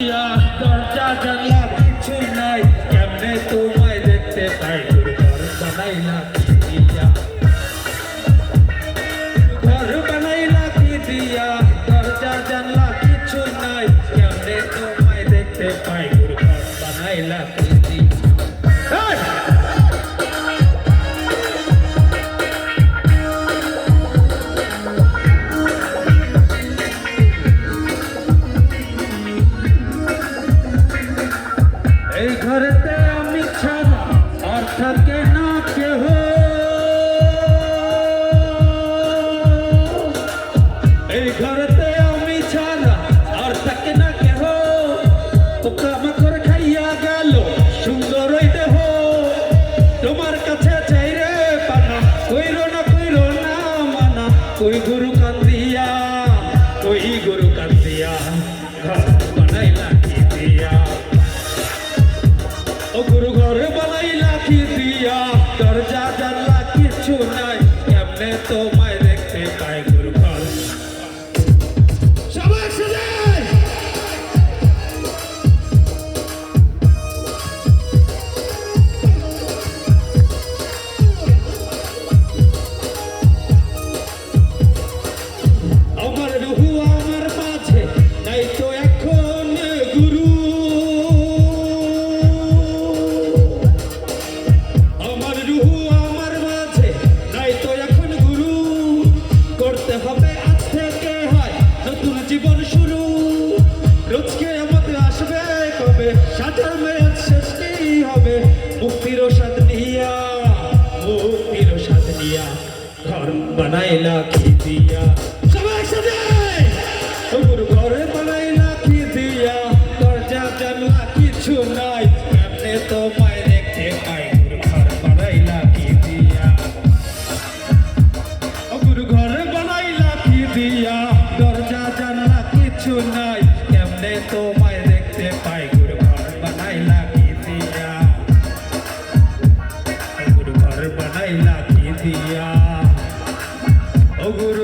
দরজা জানলা কিছু নাই। কেমনে তোমায় দেখতে পাই? বানাইলা ছাড়া আর থাকে না কেহ। এই ঘরেতে আমি ছাড়া আর থাকে না কেহ। পোকা মাকড় খাইয়া গেল সুন্দর ওই দেহ। তোমার কাছে চাই রে পানা, কইরো না কইরো না মানা। কই গুরু কান্দিয়া কই গুরু কান্দিয়া, ঘর বানাইলা গুরু ঘরে বানাই লাখি দিয়া দরজা জানলা কিছু নাই। কেমনে তোমায় হবে আজ থেকে হয়? নতুন জীবন শুরু। রোজকে আমাদের আসবে কবে? সাজার মেয়াদ শেষ হবে? মুক্তির সাদ নিয়া, মুক্তির সাদ নিয়া, ঘর বানাইলা কি কিছু নাই কেমনে তোমায় দেখতে পাই? গুর ঘর বানাইলা কি দিয়া? ঘর